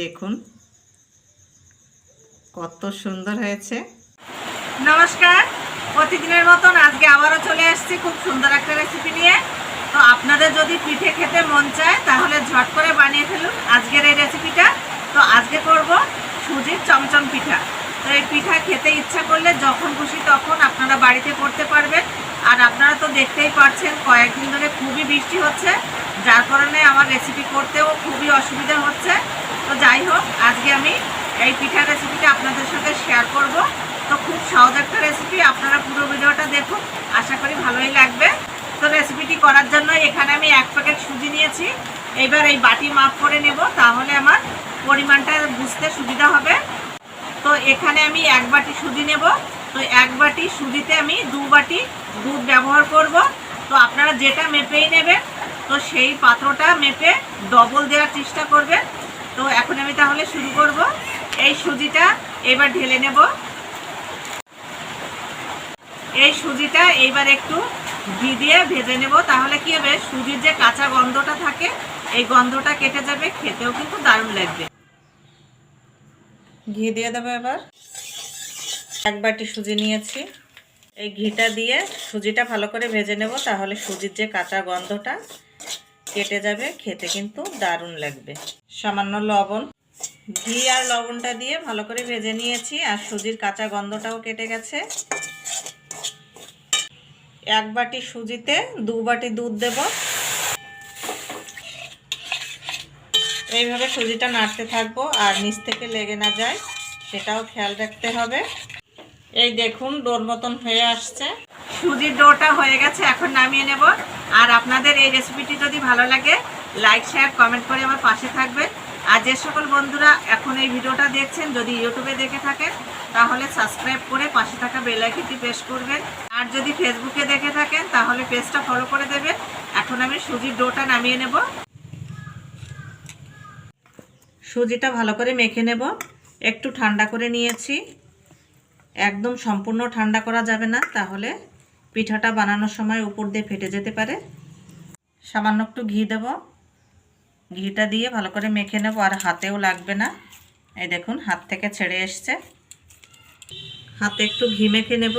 দেখুন, কত সুন্দর হয়েছে। নমস্কার, প্রতিদিনের মতন আজকে আবারও চলে এসেছি খুব সুন্দর একটা রেসিপি নিয়ে। তো আপনাদের যদি পিঠে খেতে মন চায়, তাহলে ঝট করে বানিয়ে ফেলুন আজকের এই রেসিপিটা তো আজকে করব সুজির চমচম পিঠা। তো এই পিঠা খেতে ইচ্ছা করলে যখন খুশি তখন আপনারা বাড়িতে করতে পারবেন। আর আপনারা তো দেখতেই পাচ্ছেন কয়েকদিন ধরে খুবই বৃষ্টি হচ্ছে। যার কারণে আমার রেসিপি করতেও খুবই অসুবিধা হচ্ছে। যাই হোক, আজকে আমি এই পিঠার রেসিপিটা আপনাদের সাথে শেয়ার করব। তো খুব সহজ একটা রেসিপি আপনারা পুরো ভিডিওটা দেখুন, আশা করি ভালোই লাগবে। তো রেসিপিটি করার জন্য এখানে আমি এক প্যাকেট সুজি নিয়েছি। এবার এই বাটি মাপ করে নেব, তাহলে আমার পরিমাণটা বুঝতে সুবিধা হবে। তো এখানে আমি এক বাটি সুজি নেব। তো এক বাটি সুজিতে আমি দু বাটি দুধ ব্যবহার করব। তো আপনারা যেটা মেপেই নেবেন তো সেই পাত্রটা মেপে ডবল দেওয়ার চেষ্টা করবেন তো এখন আমি তাহলে শুরু করব। এই সুজিটা এবার ঢেলে নেব। এই সুজিটা এইবার একটু ঘি দিয়ে ভেজে নেব। তাহলে কি হবে? সুজির যে কাঁচা গন্ধটা থাকে, এই গন্ধটা কেটে যাবে। খেতেও কিন্তু দারুণ লাগবে। ঘি দিয়ে দেবো এবার। এক বাটি সুজি নিয়েছি। এই ঘিটা দিয়ে সুজিটা ভালো করে ভেজে নেব। তাহলে সুজির যে কাঁচা গন্ধটা কেটে যাবে, খেতে কিন্তু দারুণ লাগবে। সামান্য লবণ, ঘি আর লবণটা দিয়ে ভালো করে ভেজে নিয়েছি, আর সুজির কাঁচা গন্ধটাও কেটে গেছে। এক বাটি সুজিতে দু বাটি দুধ দেব। এইভাবে সুজিটা নাড়তে থাকব, আর নিচ থেকে লেগে না যায়, সেটাও খেয়াল রাখতে হবে। এই দেখুন, ডোর মতন হয়ে আসছে। সুজির ডোটা হয়ে গেছে, এখন নামিয়ে নেব। আর আপনাদের এই রেসিপিটি যদি ভালো লাগে লাইক শেয়ার কমেন্ট করে আমার পাশে থাকবেন। আর যে সকল বন্ধুরা এখন এই ভিডিওটা দেখছেন, যদি ইউটিউবে দেখে থাকেন, তাহলে সাবস্ক্রাইব করে পাশে থাকা বেল আইকনটি প্রেস করবেন। আর যদি ফেসবুকে দেখে থাকেন, তাহলে পেজটা ফলো করে দেবেন। এখন আমি সুজির ডোটা নামিয়ে নেব। সুজিটা ভালো করে মেখে নেব। একটু ঠান্ডা করে নিয়েছি। একদম সম্পূর্ণ ঠান্ডা করা যাবে না, তাহলে পিঠাটা বানানোর সময় উপর দিয়ে ফেটে যেতে পারে। সামান্য একটু ঘি দেব। ঘিটা দিয়ে ভালো করে মেখে নেব, আর হাতেও লাগবে না। এই দেখুন, হাত থেকে ছেড়ে এসছে। হাতে একটু ঘি মেখে নেব।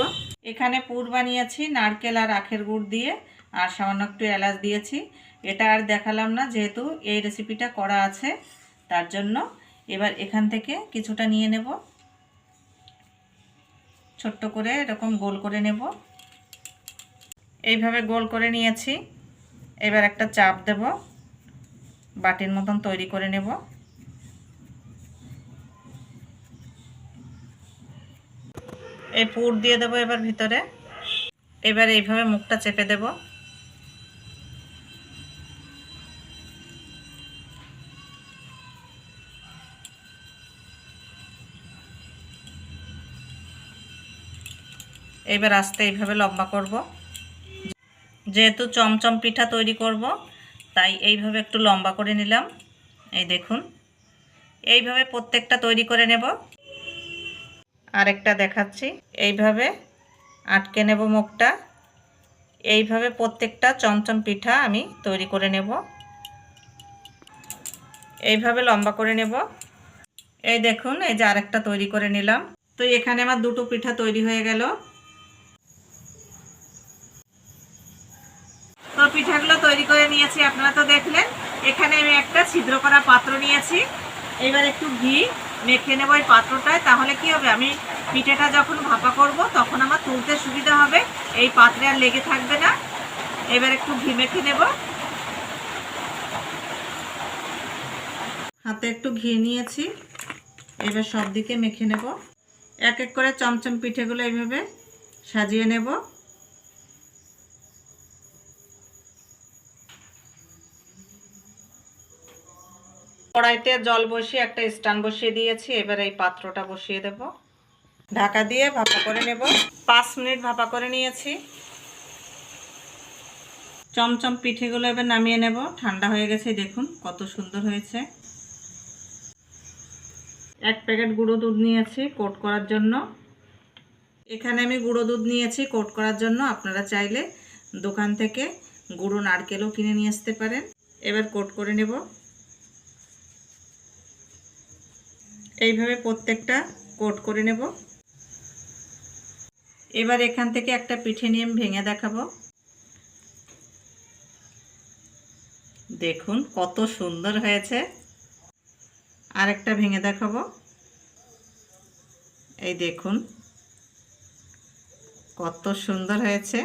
এখানে পুর বানিয়েছি, নারকেল আর আখের গুড় দিয়ে, আর সামান্য একটু এলাচ দিয়েছি। এটা আর দেখালাম না, যেহেতু এই রেসিপিটা করা আছে, তার জন্য এবার এখান থেকে কিছুটা নিয়ে নেব। ছোট্ট করে এরকম গোল করে নেব। এইভাবে গোল করে নিয়েছি। এবার একটা চাপ দেব। বাটির মতন তৈরি করে নেব। এই পুর দিয়ে দেবো এবার ভিতরে। এবার এইভাবে মুখটা চেপে দেব। এবার আস্তে এইভাবে লম্বা করব। যেহেতু চমচম পিঠা তৈরি করব, তাই এইভাবে একটু লম্বা করে নিলাম। এই দেখুন, এইভাবে প্রত্যেকটা তৈরি করে নেব। আরেকটা দেখাচ্ছি, এইভাবে আটকে নেব মুখটা। এইভাবে প্রত্যেকটা চমচম পিঠা আমি তৈরি করে নেব। এইভাবে লম্বা করে নেব। এই দেখুন, এই যে আরেকটা তৈরি করে নিলাম। তো এখানে আমার দুটো পিঠা তৈরি হয়ে গেল। পিঠাগুলো তৈরি করে নিয়েছি, আপনারা তো দেখলেন। এখানে আমি একটা ছিদ্র করা পাত্র নিয়েছি। এবার একটু ঘি মেখে নেব এই পাত্রটায়, তাহলে কি হবে? আমি পিঠেটা যখন ভাপা করব, তখন আমার তুলতে সুবিধা হবে, এই পাত্রে আর লেগে থাকবে না। এবার একটু ঘি মেখে নেব। হাতে একটু ঘি নিয়েছি, এবার সব দিকে মেখে নেব। এক এক করে চমচম পিঠেগুলো এইভাবে সাজিয়ে নেব। কড়াইতে জল বসিয়ে একটা স্ট্যান্ড বসিয়ে দিয়েছি, এবার এই পাত্রটা বসিয়ে দেব। ঢাকা দিয়ে ভাপা করে নেব। পাঁচ মিনিট ভাপা করে নিয়েছি। চমচম পিঠেগুলো এবার নামিয়ে নেব। ঠান্ডা হয়ে গেছে, দেখুন কত সুন্দর হয়েছে। এক প্যাকেট গুঁড়ো দুধ নিয়েছি কোট করার জন্য। এখানে আমি গুঁড়ো দুধ নিয়েছি কোট করার জন্য। আপনারা চাইলে দোকান থেকে গুঁড়ো নারকেলও কিনে নিয়ে আসতে পারেন। এবার কোট করে নেব। এইভাবে প্রত্যেকটা কোট করে নেব। এবার এখান থেকে একটা পিঠে নিয়ে ভেঙে দেখাবো। দেখুন কত সুন্দর হয়েছে। আরেকটা ভেঙে দেখাবো। এই দেখুন কত সুন্দর হয়েছে।